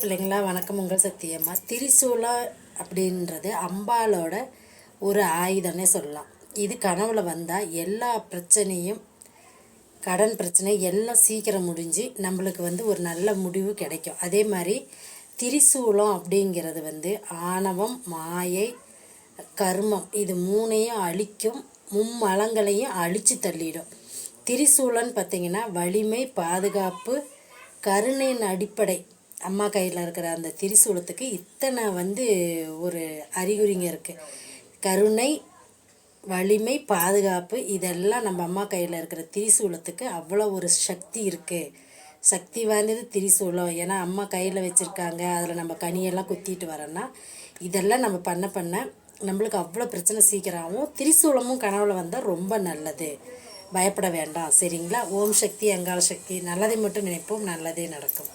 பிள்ளைங்களா வணக்கம் உங்கள் சத்தியம்மா திரிசூலம் அப்படின்றது அம்பாலோட ஒரு ஆயுதம்னே சொல்லலாம். இது கனவுல வந்தால் எல்லா பிரச்சனையும் கடன் பிரச்சனை எல்லாம் சீக்கிரம் முடிஞ்சு நம்மளுக்கு வந்து ஒரு நல்ல முடிவு கிடைக்கும். அதே மாதிரி திரிசூலம் அப்படிங்கிறது வந்து ஆணவம் மாயை கர்மம் இது மூணையும் அழிக்கும் மும்மலங்களையும் அழித்து தள்ளிடும். திரிசூலன்னு பார்த்தீங்கன்னா வலிமை பாதுகாப்பு கருணையின் அடிப்படை. அம்மா கையில் இருக்கிற அந்த திரிசூலத்துக்கு இத்தனை வந்து ஒரு அறிகுறிங்க இருக்குது கருணை வலிமை பாதுகாப்பு இதெல்லாம் நம்ம அம்மா கையில் இருக்கிற திரிசூலத்துக்கு அவ்வளோ ஒரு சக்தி இருக்குது சக்தி வாய்ந்தது திரிசூலம். ஏன்னா அம்மா கையில் வச்சுருக்காங்க. அதில் நம்ம கனியெல்லாம் குத்திட்டு வரோன்னா இதெல்லாம் நம்ம பண்ண பண்ண நம்மளுக்கு அவ்வளோ பிரச்சனை சீக்கிரமாகவும் திரிசூலமும் கனவுல வந்தால் ரொம்ப நல்லது. பயப்பட வேண்டாம். சரிங்களா? ஓம் சக்தி அங்காள சக்தி. நல்லதை மட்டும் நினைப்போம். நல்லதே நடக்கும்.